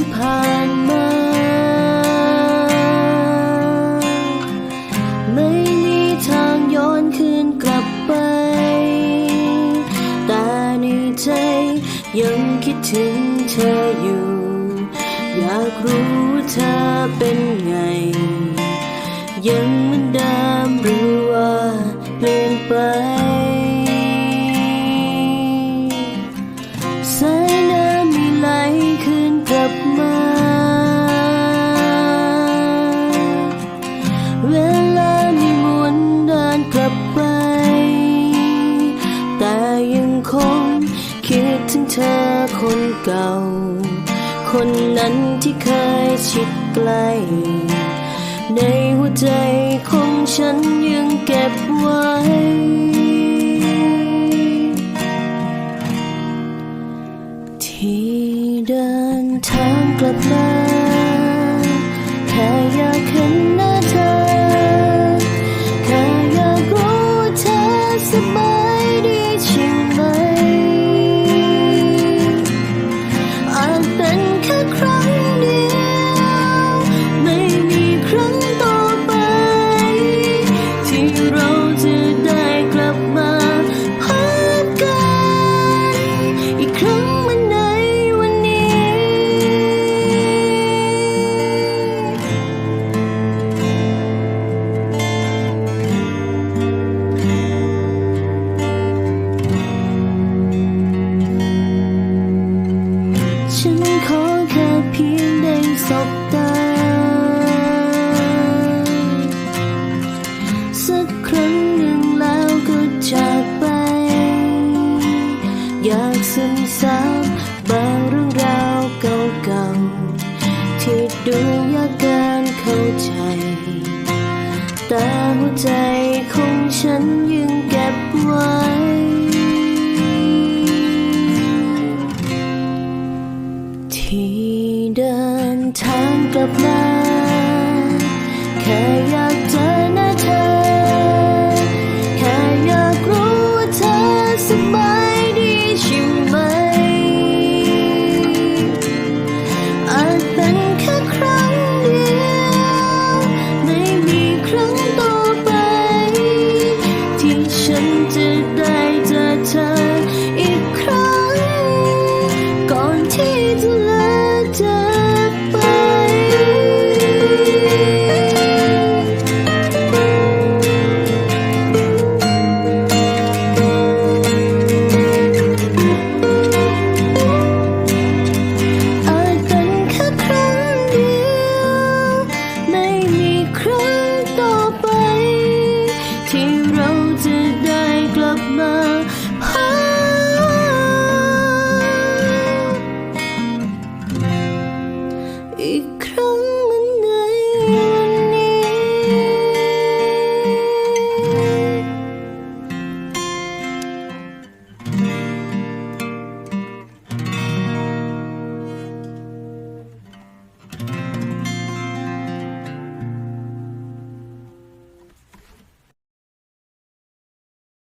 ที่ผ่านมา ไม่มีทางย้อนคืนกลับไป แต่ในใจยังคิดถึงเธออยู่ อยากรู้เธอเป็นไง ยังเหมือนเดิมหรือว่าเปลี่ยนไป อคนเก่า คนนั้นที่เคยชิดใกล้ ในหัวใจของฉันยังเก็บไว้ ซึมซับบางเรื่องราวเก่าๆที่ดูยากเกินเข้าใจ แต่หัวใจของฉันยังเก็บไว้ที่เดินทางกลับมาแค่อยากจอ จะได้กลับมาพอีกครั้ง